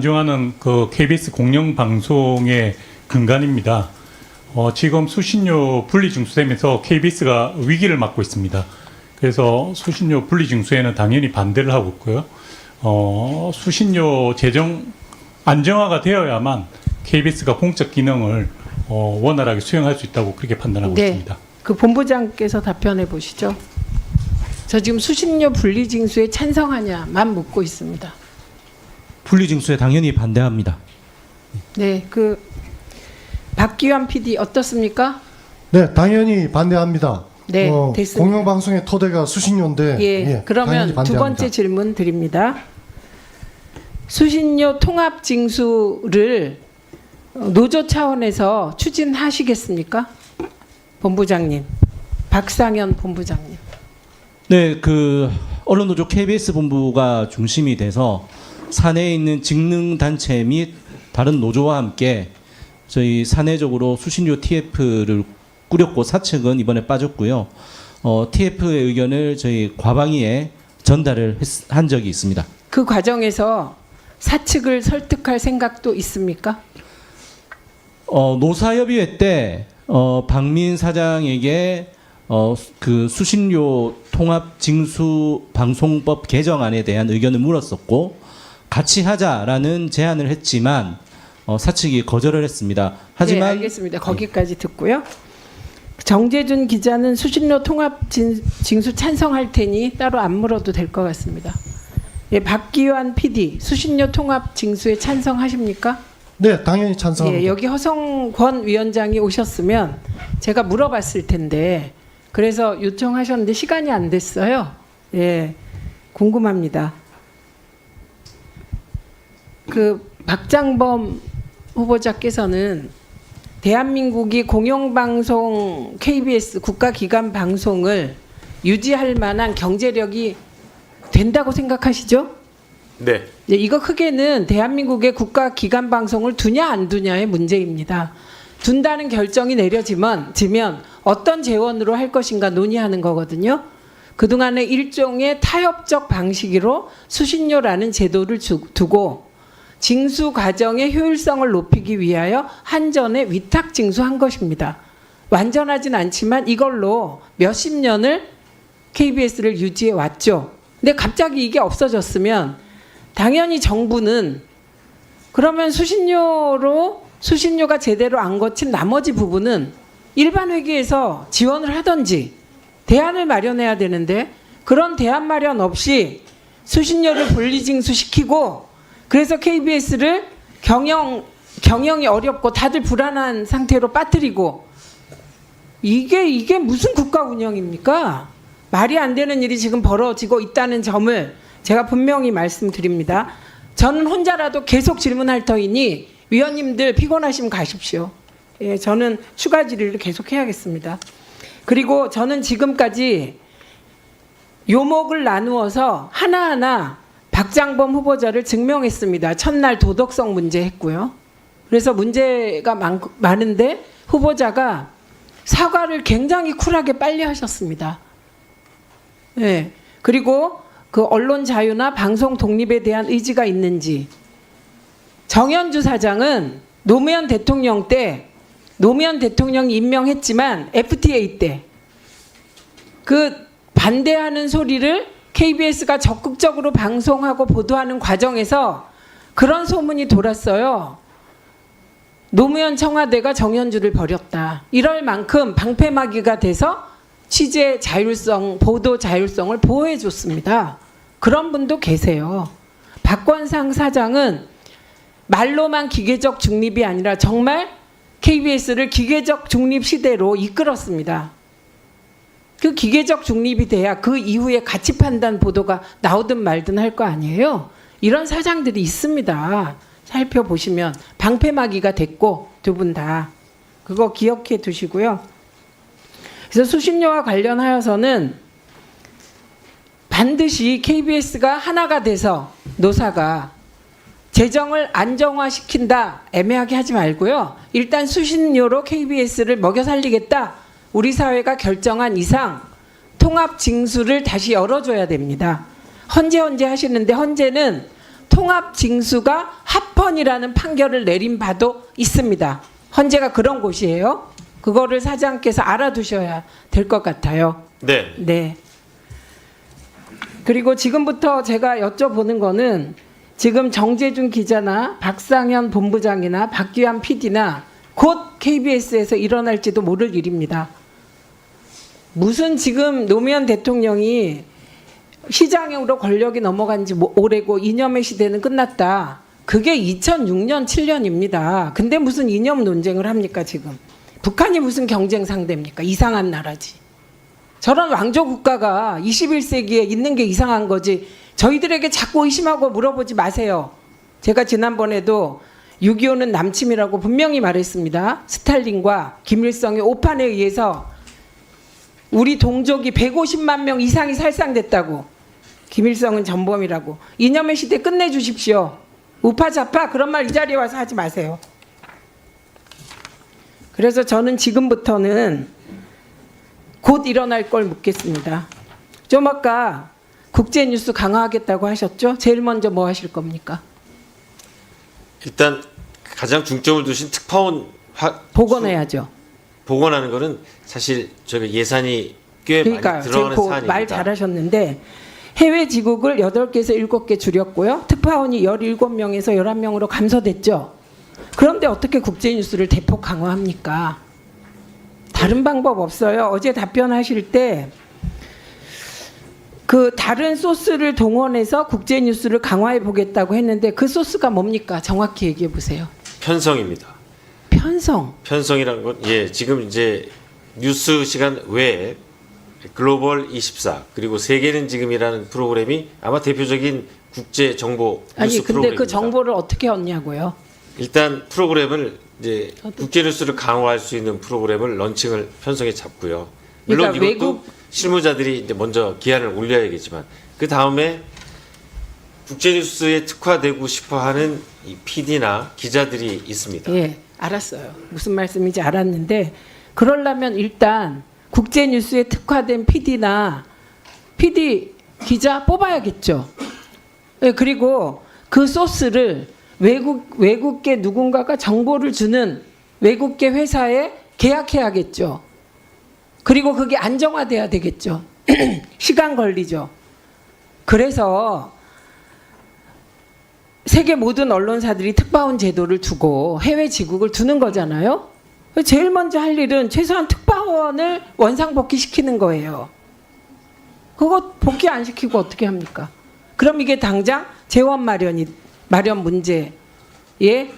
안정화는 그 KBS 공영 방송의 근간입니다. 어, 지금 수신료 분리 징수되면서 KBS가 위기를 맞고 있습니다. 그래서 수신료 분리 징수에는 당연히 반대를 하고 있고요. 어, 수신료 재정 안정화가 되어야만 KBS가 공적 기능을 어, 원활하게 수행할 수 있다고 그렇게 판단하고 네. 있습니다. 그 본부장께서 답변해 보시죠. 저 지금 수신료 분리 징수에 찬성하냐만 묻고 있습니다. 분리징수에 당연히 반대합니다. 네, 그 박기환 PD 어떻습니까? 네, 당연히 반대합니다. 네, 어, 됐습니다. 공영방송의 토대가 수신료인데 예, 예, 당연히 그러면 두. 번째 질문 드립니다. 수신료 통합 징수를 노조 차원에서 추진하시겠습니까? 본부장님, 박상현 본부장님. 네, 그 언론노조 KBS 본부가 중심이 돼서 사내에 있는 직능 단체 및 다른 노조와 함께 저희 사내적으로 수신료 TF를 꾸렸고 사측은 이번에 빠졌고요. 어, TF의 의견을 저희 과방위에 전달을 했- 한 적이 있습니다. 그 과정에서 사측을 설득할 생각도 있습니까? 어, 노사협의회 때 어, 박민 사장에게 어, 그 수신료 통합 징수 방송법 개정안에 대한 의견을 물었었고 같이 하자라는 제안을 했지만 어, 사측이 거절을 했습니다. 네, 하지만 알겠습니다. 거기까지 듣고요. 정재준 기자는 수신료 통합 진, 징수 찬성할 테니 따로 안 물어도 될 것 같습니다. 예, 박기환 PD 수신료 통합 징수에 찬성하십니까? 네, 당연히 찬성합니다. 예, 여기 허성권 위원장이 오셨으면 제가 물어봤을 텐데 그래서 요청하셨는데 시간이 안 됐어요. 예, 궁금합니다. 그 박장범 후보자께서는 대한민국이 공영방송 KBS 국가기관 방송을 유지할 만한 경제력이 된다고 생각하시죠? 네. 예, 이거 크게는 대한민국의 국가 기관 방송을 두냐 안 두냐의 문제입니다. 둔다는 결정이 내려지면 지면 어떤 재원으로 할 것인가 논의하는 거거든요. 그동안의 일종의 타협적 방식으로 수신료라는 제도를 주- 두고 징수 과정의 효율성을 높이기 위하여 한전에 위탁 징수한 것입니다. 완전하진 않지만 이걸로 몇십 년을 KBS를 유지해 왔죠. 근데 갑자기 이게 없어졌으면 당연히 정부는 그러면 수신료로 수신료가 제대로 안 거친 나머지 부분은 일반 회계에서 지원을 하든지 대안을 마련해야 되는데 그런 대안 마련 없이 수신료를 분리징수시키고 그래서 KBS를 경영 경영이 어렵고 다들 불안한 상태로 빠뜨리고 이게 이게 무슨 국가 운영입니까? 말이 안 되는 일이 지금 벌어지고 있다는 점을 제가 분명히 말씀드립니다. 저는 혼자라도 계속 질문할 터이니 위원님들 피곤하시면 가십시오. 예, 저는 추가 질의를 계속 해야겠습니다. 그리고 저는 지금까지 요목을 나누어서 하나하나 박장범 후보자를 증명했습니다. 첫날 도덕성 문제 했고요. 그래서 문제가 많, 많은데 후보자가 사과를 굉장히 쿨하게 빨리 하셨습니다. 네. 그리고 그 언론 자유나 방송 독립에 대한 의지가 있는지 정현주 사장은 노무현 대통령 때 노무현 대통령이 임명했지만 FTA 때 그 반대하는 소리를 KBS가 적극적으로 방송하고 보도하는 과정에서 그런 소문이 돌았어요. 노무현 청와대가 정현주를 버렸다. 이럴 만큼 방패막이가 돼서 취재 자율성, 보도 자율성을 보호해 줬습니다. 그런 분도 계세요. 박권상 사장은 말로만 기계적 중립이 아니라 정말 KBS를 기계적 중립 시대로 이끌었습니다. 그 기계적 중립이 돼야 그 이후에 가치 판단 보도가 나오든 말든 할 거 아니에요. 이런 사장들이 있습니다. 살펴보시면 방패막이가 됐고 두 분 다 그거 기억해 두시고요. 그래서 수신료와 관련하여서는 반드시 KBS가 하나가 돼서 노사가 재정을 안정화시킨다 애매하게 하지 말고요. 일단 수신료로 KBS를 먹여 살리겠다. 우리 사회가 결정한 이상 통합 징수를 다시 열어줘야 됩니다. 헌재 헌재 하시는데 헌재는 통합 징수가 합법 특파원이라는 판결을 내린 바도 있습니다. 헌재가 그런 곳이에요. 그거를 사장께서 알아두셔야 될 것 같아요. 네. 네. 그리고 지금부터 제가 여쭤보는 거는 지금 정재준 기자나 박상현 본부장이나 박규환 PD나 곧 KBS에서 일어날지도 모를 일입니다. 무슨 지금 노무현 대통령이 시장으로 권력이 넘어간 지 뭐- 오래고 이념의 시대는 끝났다. 그게 2006년 7년입니다. 근데 무슨 이념 논쟁을 합니까 지금? 북한이 무슨 경쟁 상대입니까? 이상한 나라지. 저런 왕조 국가가 21세기에 있는 게 이상한 거지. 저희들에게 자꾸 의심하고 물어보지 마세요. 제가 지난번에도 6.25는 남침이라고 분명히 말했습니다. 스탈린과 김일성의 오판에 의해서 우리 동족이 150만 명 이상이 살상됐다고. 김일성은 전범이라고. 이념의 시대 끝내주십시오. 우파좌파 그런 말 이 자리에 와서 하지 마세요. 그래서 저는 지금부터는 곧 일어날 걸 묻겠습니다. 좀 아까 국제 뉴스 강화하겠다고 하셨죠? 제일 먼저 뭐 하실 겁니까? 일단 가장 중점을 두신 특파원 화, 복원해야죠. 복원하는 거는 사실 저희가 예산이 꽤 그러니까 많이 들어가는 사안입니다. 말 잘하셨는데 해외 지국을 8개에서 7개 줄였고요. 특파원이 17명에서 11명으로 감소됐죠. 그런데 어떻게 국제 뉴스를 대폭 강화합니까? 다른 방법 없어요. 어제 답변하실 때 그 다른 소스를 동원해서 국제 뉴스를 강화해 보겠다고 했는데 그 소스가 뭡니까? 정확히 얘기해 보세요. 편성입니다. 편성. 편성이라는 건 예, 지금 이제 뉴스 시간 외에 글로벌 24 그리고 세계는 지금이라는 프로그램이 아마 대표적인 국제 정보 뉴스 아니 근데 프로그램입니다. 그 정보를 어떻게 얻냐고요? 일단 프로그램을 이제 국제 뉴스를 강화할 수 있는 프로그램을 런칭을 편성해 잡고요. 물론 그러니까 이것도 외국- 실무자들이 이제 먼저 기한을 올려야겠지만 그 다음에 국제 뉴스에 특화되고 싶어하는 이 PD나 기자들이 있습니다. 예, 알았어요. 무슨 말씀인지 알았는데 그러려면 일단 국제 뉴스에 특화된 PD나 PD 기자 뽑아야겠죠. 예, 그리고 그 소스를 외국 외국계 누군가가 정보를 주는 외국계 회사에 계약해야겠죠. 그리고 그게 안정화돼야 되겠죠. 시간 걸리죠. 그래서 세계 모든 언론사들이 특파원 제도를 두고 해외 지국을 두는 거잖아요. 제일 먼저 할 일은 최소한 특파원을 원상 복귀시키는 거예요. 그거 복귀 안 시키고 어떻게 합니까? 그럼 이게 당장 재원 마련이 마련 문제에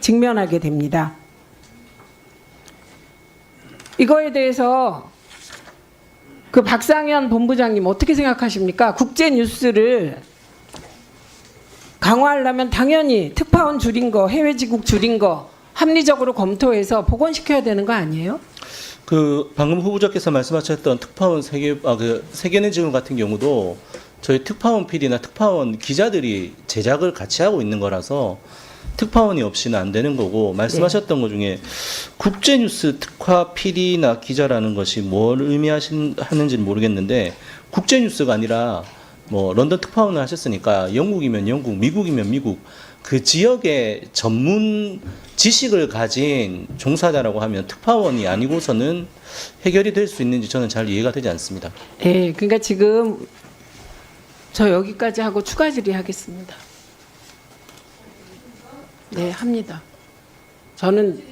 직면하게 됩니다. 이거에 대해서 그 박상현 본부장님 어떻게 생각하십니까? 국제 뉴스를 강화하려면 당연히 특파원 줄인 거, 해외 지국 줄인 거 합리적으로 검토해서 복원시켜야 되는 거 아니에요? 그 방금 후보자께서 말씀하셨던 특파원 세계 아그 세계는 지금 같은 경우도 저희 특파원 PD나 특파원 기자들이 제작을 같이 하고 있는 거라서 특파원이 없이는 안 되는 거고 말씀하셨던 것 중에 국제 뉴스 특화 PD나 기자라는 것이 뭘 의미하시는지는 모르겠는데 국제 뉴스가 아니라 뭐 런던 특파원을 하셨으니까 영국이면 영국, 미국이면 미국 그 지역의 전문 지식을 가진 종사자라고 하면 특파원이 아니고서는 해결이 될 수 있는지 저는 잘 이해가 되지 않습니다. 예, 그러니까 지금 저 여기까지 하고 추가 질의하겠습니다. 네, 합니다. 저는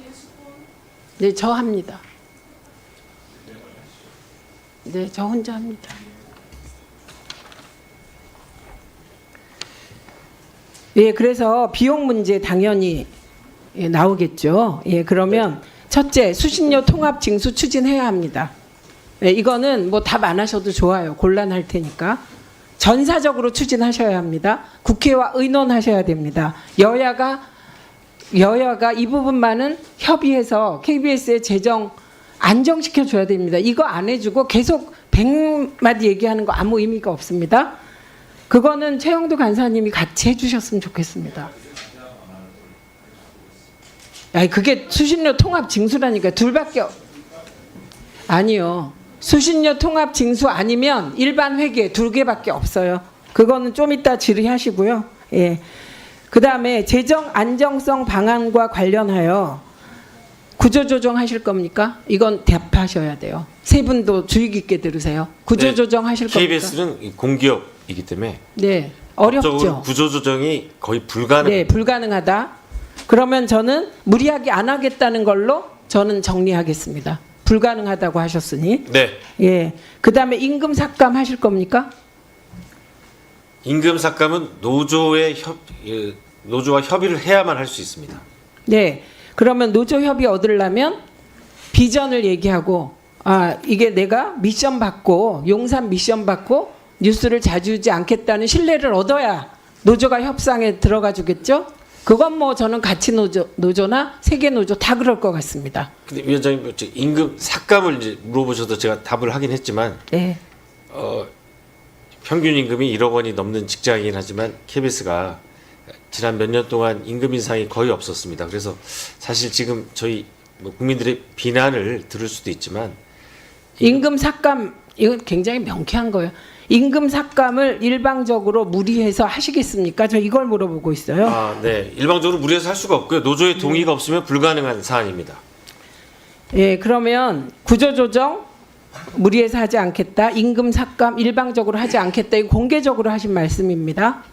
네, 저 합니다. 네, 저 혼자 합니다. 예, 그래서 비용 문제 당연히 예, 나오겠죠. 예, 그러면 첫째 수신료 통합 징수 추진해야 합니다. 예, 이거는 뭐 답 안 하셔도 좋아요. 곤란할 테니까. 전사적으로 추진하셔야 합니다. 국회와 의논하셔야 됩니다. 여야가 여야가 이 부분만은 협의해서 KBS의 재정 안정시켜 줘야 됩니다. 이거 안 해주고 계속 100마디 얘기하는 거 아무 의미가 없습니다. 그거는 최영도 간사님이 같이 해주셨으면 좋겠습니다. 아니 그게 수신료 통합 징수라니까 둘밖에 없... 아니요. 수신료 통합 징수 아니면 일반 회계 두 개밖에 없어요. 그거는 좀 이따 질의하시고요. 예. 그 다음에 재정 안정성 방안과 관련하여 구조조정 하실 겁니까? 이건 답하셔야 돼요. 세 분도 주의 깊게 들으세요. 구조조정 하실 겁니까? KBS는 공기업 이기 때문에 네, 어렵죠. 구조조정이 거의 불가능. 네, 불가능하다. 그러면 저는 무리하게 안 하겠다는 걸로 저는 정리하겠습니다. 불가능하다고 하셨으니. 네. 예. 그다음에 임금 삭감 하실 겁니까? 임금 삭감은 노조의 협 예, 노조와 협의를 해야만 할 수 있습니다. 네. 그러면 노조 협의 얻으려면 비전을 얘기하고 아, 이게 내가 미션 받고 용산 미션 받고 뉴스를 자주 주지 않겠다는 신뢰를 얻어야 노조가 협상에 들어가 주겠죠? 그건 뭐 저는 가치 노조 노조나 세계 노조 다 그럴 것 같습니다. 근데 위원장님 저 임금 삭감을 이제 물어보셔서 제가 답을 하긴 했지만 네. 어, 평균 임금이 1억 원이 넘는 직장이긴 하지만 KBS가 지난 몇 년 동안 임금 인상이 거의 없었습니다. 그래서 사실 지금 저희 뭐 국민들의 비난을 들을 수도 있지만 임금 삭감 이건 굉장히 명쾌한 거예요. 임금 삭감을 일방적으로 무리해서 하시겠습니까? 저 이걸 물어보고 있어요. 아, 네. 일방적으로 무리해서 할 수가 없고요. 노조의 동의가 없으면 불가능한 사안입니다. 예, 그러면 구조조정 무리해서 하지 않겠다. 임금 삭감 일방적으로 하지 않겠다. 이거 공개적으로 하신 말씀입니다.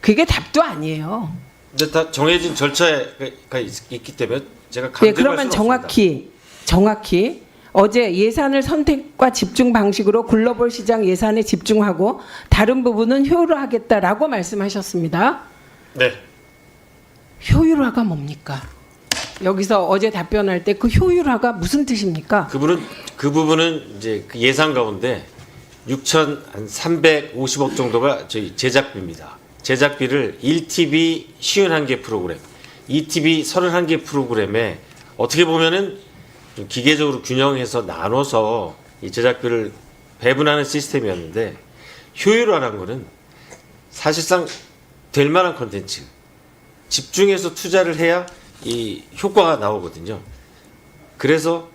그게 답도 아니에요. 근데 다 정해진 절차가 있- 있기 때문에 제가 예, 그러면 정확히 정확히 어제 예산을 선택과 집중 방식으로 글로벌 시장 예산에 집중하고 다른 부분은 효율화하겠다라고 말씀하셨습니다. 네. 효율화가 뭡니까? 여기서 어제 답변할 때 그 효율화가 무슨 뜻입니까? 그 부분 그 부분은 이제 그 예산 가운데 6,350억 정도가 저희 제작비입니다. 제작비를 1TV 51개 프로그램, 2TV 31개 프로그램에 어떻게 보면은 좀 기계적으로 균형해서 나눠서 이 제작비를 배분하는 시스템이었는데 효율화라는 거는 사실상 될 만한 컨텐츠 집중해서 투자를 해야 이 효과가 나오거든요. 그래서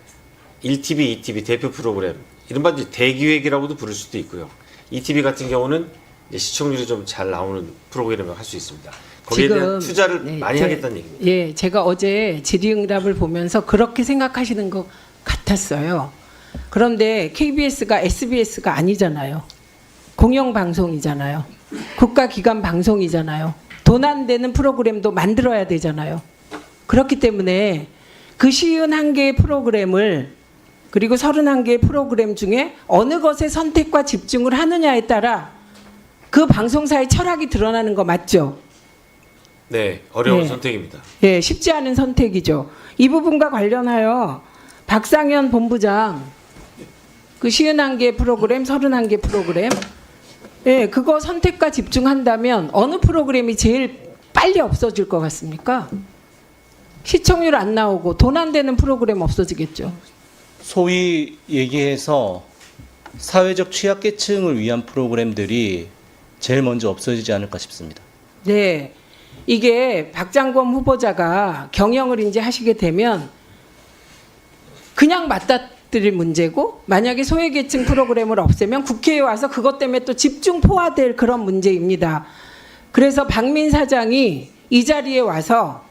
1TV, 2TV 대표 프로그램 이른바 이제 대기획이라고도 부를 수도 있고요. 2TV 같은 경우는 시청률이 좀 잘 나오는 프로그램을 할 수 있습니다. 거기에 대한 투자를 네, 많이 제- 하겠다는 얘기입니다. 예, 제가 어제 질의응답을 보면서 그렇게 생각하시는 것 같았어요. 그런데 KBS가 SBS가 아니잖아요. 공영방송이잖아요. 국가기관 방송이잖아요. 돈 안 되는 프로그램도 만들어야 되잖아요. 그렇기 때문에 그 쉬운 한 개의 프로그램을 그리고 서른 한 개의 프로그램 중에 어느 것에 선택과 집중을 하느냐에 따라 그 방송사의 철학이 드러나는 거 맞죠? 네, 어려운 네. 선택입니다. 예, 쉽지 않은 선택이죠. 이 부분과 관련하여 박상현 본부장 그 쉬운 한개 프로그램, 서른 한개 프로그램, 예, 그거 선택과 집중한다면 어느 프로그램이 제일 빨리 없어질 것 같습니까? 시청률 안 나오고 돈 안 되는 프로그램 없어지겠죠. 소위 얘기해서 사회적 취약계층을 위한 프로그램들이 제일 먼저 없어지지 않을까 싶습니다. 네. 이게 박장범 후보자가 경영을 이제 하시게 되면 그냥 맞닥뜨릴 문제고 만약에 소외계층 프로그램을 없애면 국회에 와서 그것 때문에 또 집중 포화될 그런 문제입니다. 그래서 박민 사장이 이 자리에 와서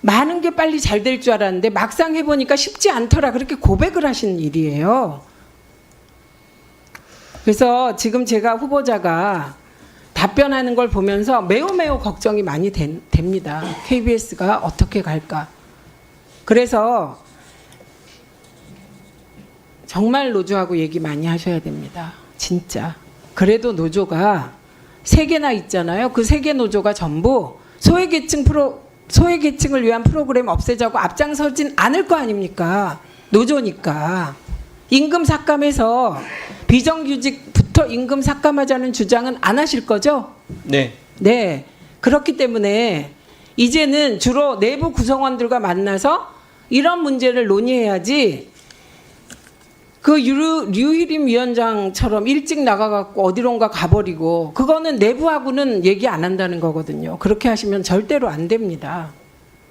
많은 게 빨리 잘 될 줄 알았는데 막상 해보니까 쉽지 않더라 그렇게 고백을 하신 일이에요. 그래서 지금 제가 후보자가 답변하는 걸 보면서 매우 매우 걱정이 많이 된- 됩니다. KBS가 어떻게 갈까? 그래서 정말 노조하고 얘기 많이 하셔야 됩니다. 진짜. 그래도 노조가 세 개나 있잖아요. 그 세 개 노조가 전부 소외계층 프로 소외계층을 위한 프로그램 없애자고 앞장서진 않을 거 아닙니까? 노조니까. 임금 삭감해서 비정규직 부터 임금 삭감하자는 주장은 안 하실 거죠? 네, 네. 그렇기 때문에 이제는 주로 내부 구성원들과 만나서 이런 문제를 논의해야지 그 류, 류희림 위원장처럼 일찍 나가갖고 어디론가 가버리고 그거는 내부하고는 얘기 안 한다는 거거든요. 그렇게 하시면 절대로 안 됩니다.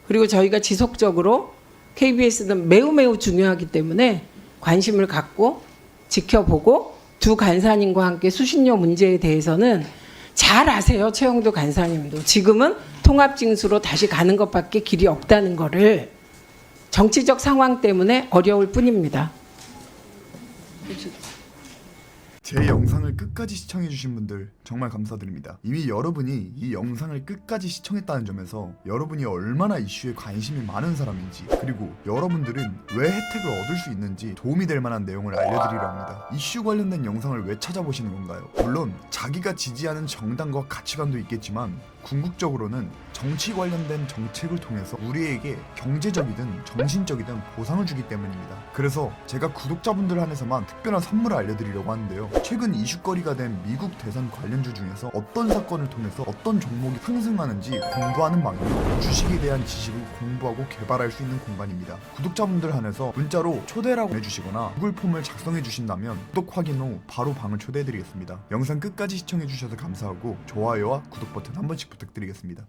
그리고 저희가 지속적으로 KBS는 매우 매우 중요하기 때문에 관심을 갖고 지켜보고 두 간사님과 함께 수신료 문제에 대해서는 잘 아세요, 최영도 간사님도. 지금은 통합징수로 다시 가는 것밖에 길이 없다는 거를 정치적 상황 때문에 어려울 뿐입니다. 제 영상을 끝까지 시청해주신 분들 정말 감사드립니다. 이미 여러분이 이 영상을 끝까지 시청했다는 점에서 여러분이 얼마나 이슈에 관심이 많은 사람인지 그리고 여러분들은 왜 혜택을 얻을 수 있는지 도움이 될 만한 내용을 알려드리려 합니다. 이슈 관련된 영상을 왜 찾아보시는 건가요? 물론 자기가 지지하는 정당과 가치관도 있겠지만 궁극적으로는 정치 관련된 정책을 통해서 우리에게 경제적이든 정신적이든 보상을 주기 때문입니다. 그래서 제가 구독자분들 한해서만 특별한 선물을 알려드리려고 하는데요. 최근 이슈거리가 된 미국 대선 관련주 중에서 어떤 사건을 통해서 어떤 종목이 상승하는지 공부하는 방향으로 주식에 대한 지식을 공부하고 개발할 수 있는 공간입니다. 구독자분들 한해서 문자로 초대라고 해주시거나 구글 폼을 작성해 주신다면 구독 확인 후 바로 방을 초대해드리겠습니다. 영상 끝까지 시청해 주셔서 감사하고 좋아요와 구독 버튼 한 번씩 부탁드리겠습니다.